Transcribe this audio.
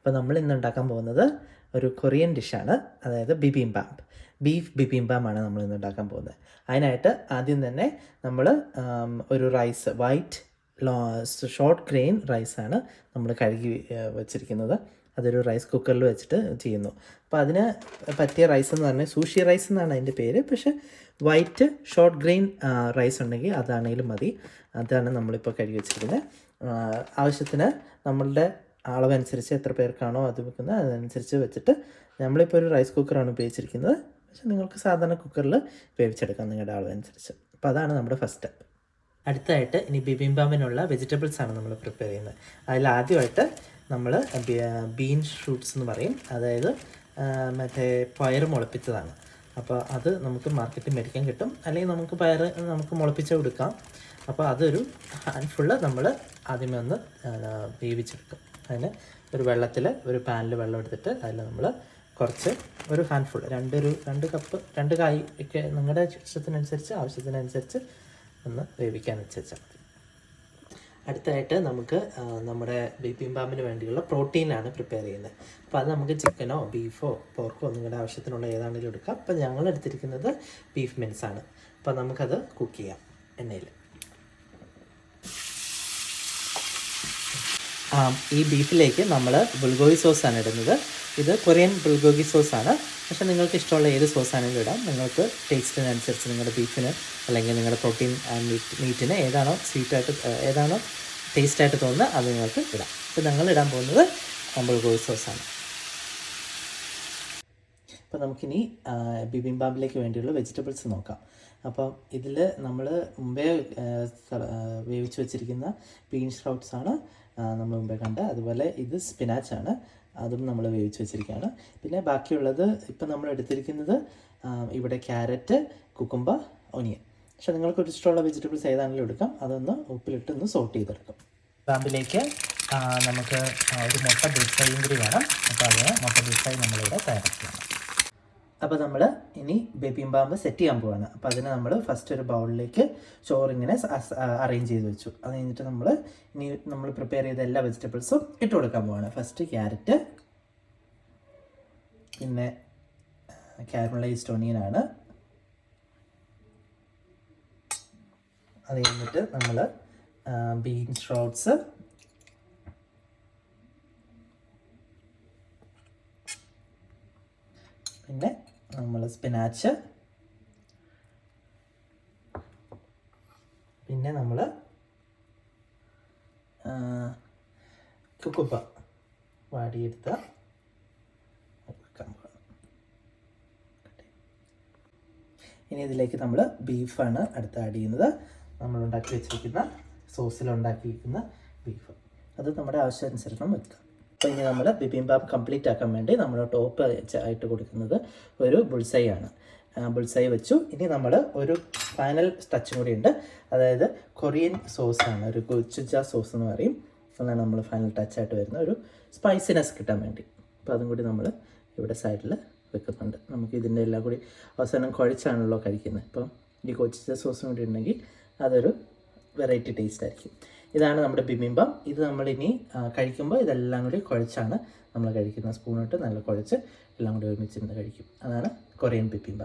അപ്പോൾ നമ്മൾ ഇന്ന് ഉണ്ടാക്കാൻ പോകുന്നത് ഒരു കൊറിയൻ ഡിഷാണ് അതായത് ബിബിംബാമ്പ് ബീഫ് ബിബിംബാമാണ് നമ്മൾ ഇന്ന് ഉണ്ടാക്കാൻ പോകുന്നത്. അതിനായിട്ട് ആദ്യം തന്നെ നമ്മൾ ഒരു rice white low short grain റൈസാണ് നമ്മൾ കഴുകി വെച്ചിരിക്കുന്നത്. അതൊരു റൈസ് കുക്കറിൽ വെച്ചിട്ട് ചെയ്യുന്നു. അപ്പോൾ അതിന് പറ്റിയ റൈസ് എന്ന് പറഞ്ഞാൽ സൂഷി റൈസ് എന്നാണ് അതിന്റെ പേര്. പക്ഷേ വൈറ്റ് ഷോർട്ട് ഗ്രെയിൻ റൈസ് ഉണ്ടെങ്കിൽ അതാണെങ്കിലും മതി. അതാണ് നമ്മളിപ്പോൾ കഴുകി വെച്ചിരിക്കുന്നത്. ആവശ്യത്തിന് നമ്മളുടെ അളവനുസരിച്ച് എത്ര പേർക്കാണോ അത് വെക്കുന്നത് അതനുസരിച്ച് വെച്ചിട്ട് നമ്മളിപ്പോൾ ഒരു റൈസ് കുക്കറാണ് ഉപയോഗിച്ചിരിക്കുന്നത്. പക്ഷെ നിങ്ങൾക്ക് സാധാരണ കുക്കറിൽ വേവിച്ചെടുക്കാം നിങ്ങളുടെ അളവനുസരിച്ച്. അപ്പോൾ അതാണ് നമ്മുടെ ഫസ്റ്റ് സ്റ്റെപ്പ് അടുത്തായിട്ട് ഇനി ബിബിംബാമിനുള്ള വെജിറ്റബിൾസ് ആണ് നമ്മൾ പ്രിപ്പയർ ചെയ്യുന്നത്. അതിൽ ആദ്യമായിട്ട് നമ്മൾ ബീൻ ഷൂട്ട്സ് എന്ന് പറയും. അതായത് മറ്റേ പയർ മുളപ്പിച്ചതാണ്. അപ്പോൾ അത് നമുക്ക് മാർക്കറ്റിൽ മേടിക്കാൻ കിട്ടും. അല്ലെങ്കിൽ നമുക്ക് പയർ നമുക്ക് മുളപ്പിച്ച് കൊടുക്കാം. അപ്പോൾ അതൊരു ഹാൻഡ്ഫുള്ള് നമ്മൾ ആദ്യമേ ഒന്ന് വേവിച്ചെടുക്കും. അതിന് ഒരു വെള്ളത്തിൽ ഒരു പാനിൽ വെള്ളം എടുത്തിട്ട് അതിൽ നമ്മൾ കുറച്ച് ഒരു ഹാൻഡ്ഫുൾ രണ്ടൊരു രണ്ട് കപ്പ് രണ്ട് കായ് ഒക്കെ നിങ്ങളുടെ ഇഷ്ടത്തിനനുസരിച്ച് ആവശ്യത്തിനനുസരിച്ച് ഒന്ന് വേവിക്കാൻ വെച്ചാൽ മതി. അടുത്തായിട്ട് നമുക്ക് നമ്മുടെ നമ്മുടെ ബീപ്പിംബാമിന് വേണ്ടിയുള്ള പ്രോട്ടീനാണ് പ്രിപ്പയർ ചെയ്യുന്നത്. അപ്പോൾ അത് നമുക്ക് ചിക്കനോ ബീഫോ പോർക്കോ നിങ്ങളുടെ ആവശ്യത്തിനുള്ള ഏതാണെങ്കിലും എടുക്കാം. അപ്പോൾ ഞങ്ങൾ എടുത്തിരിക്കുന്നത് ബീഫ് മിൻസാണ് അപ്പോൾ നമുക്കത് കുക്ക് ചെയ്യാം എണ്ണയിൽ ഈ ബീഫിലേക്ക് നമ്മൾ ബുൾഗോഗി സോസാണ് ഇടുന്നത്. ഇത് കൊറിയൻ ബുൾഗോഗി സോസാണ് പക്ഷേ നിങ്ങൾക്ക് ഇഷ്ടമുള്ള ഏത് സോസാണെങ്കിലും ഇടാം. നിങ്ങൾക്ക് ടേസ്റ്റിനനുസരിച്ച് നിങ്ങളുടെ ബീഫിന് അല്ലെങ്കിൽ നിങ്ങളുടെ പ്രോട്ടീൻ മീറ്റ് മീറ്റിന് ഏതാണോ സ്വീറ്റായിട്ട് ഏതാണോ ടേസ്റ്റായിട്ട് തോന്നുന്നത് അത് നിങ്ങൾക്ക് ഇടാം. അപ്പോൾ ഞങ്ങൾ ഇടാൻ പോകുന്നത് ബുൾഗോഗി സോസാണ് അപ്പോൾ നമുക്കിനി ബിബിംബാബിലേക്ക് വേണ്ടിയുള്ള വെജിറ്റബിൾസ് നോക്കാം. അപ്പോൾ ഇതിൽ നമ്മൾ മുമ്പേ വേവിച്ച് വെച്ചിരിക്കുന്ന ബീൻ ഷ്രൗട്ട്സ് ആണ് നമ്മൾ മുമ്പേ കണ്ട. അതുപോലെ ഇത് സ്പിനാച്ച് ആണ് അതും നമ്മൾ വേവിച്ച് വെച്ചിരിക്കുകയാണ്. പിന്നെ ബാക്കിയുള്ളത് ഇപ്പം നമ്മൾ എടുത്തിരിക്കുന്നത് ഇവിടെ ക്യാരറ്റ് കുക്കുമ്പ ഒനിയൻ. പക്ഷെ നിങ്ങൾക്ക് ഇഷ്ടമുള്ള വെജിറ്റബിൾസ് ഏതാണെങ്കിലും എടുക്കാം. അതൊന്ന് ഉപ്പിലിട്ട് ഒന്ന് സോട്ട് ചെയ്തെടുക്കും. ബാമ്പിലേക്ക് നമുക്ക് ഒരു മുട്ട ബിഫ്രൈയും കൂടി വേണം. അപ്പോൾ അതിന് മുട്ട ബിഫ്രൈ നമ്മളിവിടെ തയ്യാറാക്കുകയാണ് അപ്പോൾ നമ്മൾ ഇനി ബേബിംബാമ്പ് സെറ്റ് ചെയ്യാൻ പോവാണ്. അപ്പോൾ അതിന് നമ്മൾ ഫസ്റ്റ് ഒരു ബൗളിലേക്ക് ചോറിങ്ങനെ അറേഞ്ച് ചെയ്ത് വെച്ചു. അത് കഴിഞ്ഞിട്ട് നമ്മൾ ഇനി നമ്മൾ പ്രിപ്പയർ ചെയ്ത എല്ലാ വെജിറ്റബിൾസും ഇട്ട് കൊടുക്കാൻ പോവാണ്. ഫസ്റ്റ് ക്യാരറ്റ് പിന്നെ കാരമലൈസ്ഡ് ആണ്. അത് കഴിഞ്ഞിട്ട് നമ്മൾ ബീൻ സ്പ്രൗട്ട്സ് പിന്നെ സ്പിനാച്ച് പിന്നെ നമ്മൾ കുക്കുപ്പ വാടിയെടുത്ത. ഇനി ഇതിലേക്ക് നമ്മൾ ബീഫാണ് അടുത്ത് ആഡ് ചെയ്യുന്നത്. നമ്മൾ ഉണ്ടാക്കി വെച്ചിരിക്കുന്ന സോസിൽ ഉണ്ടാക്കിയിരിക്കുന്ന ബീഫ് അത് നമ്മുടെ ആവശ്യാനുസരണം വെക്കാം അപ്പോൾ ഇനി നമ്മൾ ബിബിംബാബ് കംപ്ലീറ്റ് ആക്കാൻ വേണ്ടി നമ്മൾ ടോപ്പ് ആയിട്ട് കൊടുക്കുന്നത് ഒരു ബുൾസൈ ആണ്. ബുൾസൈ വെച്ചു. ഇനി നമ്മൾ ഒരു ഫൈനൽ ടച്ചും കൂടി ഉണ്ട്. അതായത് കൊറിയൻ സോസാണ് ഒരു ഗുച്ചുജ സോസ് എന്ന് പറയും. അതാണ് നമ്മൾ ഫൈനൽ ടച്ചായിട്ട് വരുന്ന ഒരു സ്പൈസിനെസ് കിട്ടാൻ വേണ്ടി. അപ്പോൾ അതും കൂടി നമ്മൾ ഇവിടെ സൈഡിൽ വെക്കുന്നുണ്ട്. നമുക്ക് ഇതിന്റെ എല്ലാം കൂടി അവസാനം കുഴച്ചാണല്ലോ കഴിക്കുന്നത്. ഇപ്പം ഈ കൊച്ചിച്ച സോസും കൂടി ഉണ്ടെങ്കിൽ അതൊരു വെറൈറ്റി ടേസ്റ്റ് ആയിരിക്കും. ഇതാണ് നമ്മുടെ ബിബിംബം. ഇത് നമ്മളിനി കഴിക്കുമ്പോൾ ഇതെല്ലാം കൂടി കുഴച്ചാണ് നമ്മൾ കഴിക്കുന്ന സ്പൂണിട്ട് നല്ല കുഴച്ച് എല്ലാം കൂടി ഒരുമിച്ചിരുന്ന് കഴിക്കും. അതാണ് കൊറിയൻ ബിബിംബ.